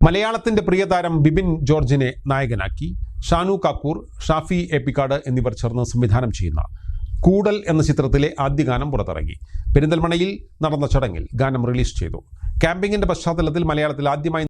മലയാളത്തിന്റെ പ്രിയതാരം ബിബിൻ ജോർജിനെ നായകനാക്കി ഷാനു കാക്കൂർ ഷാഫി എപ്പിക്കാട് എന്നിവർ ചേർന്ന് സംവിധാനം ചെയ്യുന്ന കൂടൽ എന്ന ചിത്രത്തിലെ ആദ്യ ഗാനം പുറത്തിറങ്ങി. പെരിന്തൽമണയിൽ നടന്ന ചടങ്ങിൽ ഗാനം റിലീസ് ചെയ്തു. ക്യാമ്പിങ്ങിന്റെ പശ്ചാത്തലത്തിൽ മലയാളത്തിൽ ആദ്യമായി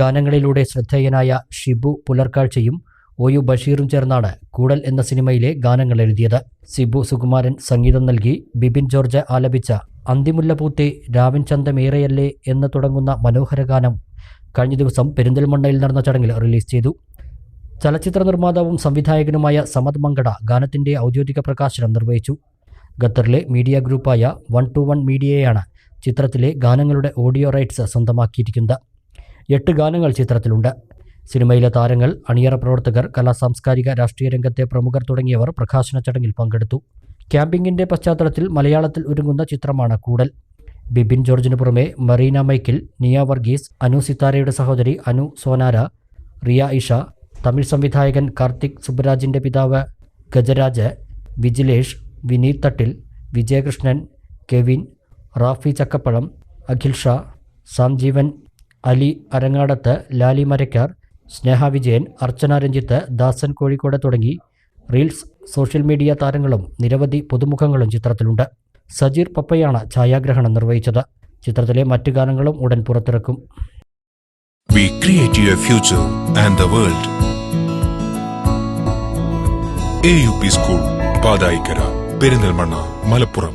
ഗാനങ്ങളിലൂടെ ശ്രദ്ധേയനായ ഷിബു പുലർക്കാഴ്ചയും ഒ യു ബഷീറും ചേർന്നാണ് കൂടൽ എന്ന സിനിമയിലെ ഗാനങ്ങൾ എഴുതിയത്. സിബു സുകുമാരൻ സംഗീതം നൽകി. ബിപിൻ ജോർജ് ആലപിച്ച അന്തിമുല്ല പൂത്തെ രാവിൻ ചന്തമേറെയല്ലേ എന്ന് തുടങ്ങുന്ന മനോഹര ഗാനം കഴിഞ്ഞ ദിവസം പെരിന്തൽമണ്ണയിൽ നടന്ന ചടങ്ങിൽ റിലീസ് ചെയ്തു. ചലച്ചിത്ര നിർമ്മാതാവും സംവിധായകനുമായ സമദ് മങ്കട ഗാനത്തിന്റെ ഔദ്യോഗിക പ്രകാശനം നിർവഹിച്ചു. ഖത്തറിലെ മീഡിയ ഗ്രൂപ്പായ വൺ ടു വൺ മീഡിയയാണ് ചിത്രത്തിലെ ഗാനങ്ങളുടെ ഓഡിയോ റൈറ്റ്സ് സ്വന്തമാക്കിയിരിക്കുന്നത്. എട്ട് ഗാനങ്ങൾ ചിത്രത്തിലുണ്ട്. സിനിമയിലെ താരങ്ങൾ അണിയറ പ്രവർത്തകർ കലാ സാംസ്കാരിക രാഷ്ട്രീയ രംഗത്തെ പ്രമുഖർ തുടങ്ങിയവർ പ്രകാശന ചടങ്ങിൽ പങ്കെടുത്തു. ക്യാമ്പിങ്ങിന്റെ പശ്ചാത്തലത്തിൽ മലയാളത്തിൽ ഒരുങ്ങുന്ന ചിത്രമാണ് കൂടൽ. ബിബിൻ ജോർജിന് പുറമെ മറീന മൈക്കിൽ നിയ വർഗീസ് അനു സിത്താരയുടെ സഹോദരി അനു സോനാര റിയ ഇഷ തമിഴ് സംവിധായകൻ കാർത്തിക് സുബ്രാജിന്റെ പിതാവ് ഗജരാജ് വിജിലേഷ് വിനീത് തട്ടിൽ വിജയകൃഷ്ണൻ കെവിൻ റാഫി ചക്കപ്പഴം അഖിൽ ഷാ സംജീവൻ അലി അരങ്ങാടത്ത് ലാലി മരക്കാർ സ്നേഹ വിജയൻ അർച്ചന രഞ്ജിത്ത് ദാസൻ കോഴിക്കോട് തുടങ്ങി റീൽസ് സോഷ്യൽ മീഡിയ താരങ്ങളും നിരവധി പുതുമുഖങ്ങളും ചിത്രത്തിലുണ്ട്. സജീർ പപ്പയാണ് ഛായാഗ്രഹണം നിർവഹിച്ചത്. ചിത്രത്തിലെ മറ്റു ഗാനങ്ങളും ഉടൻ പുറത്തിറക്കും. We create your future and the world. AUP School, Padaikara, Perinthalmanna Malappuram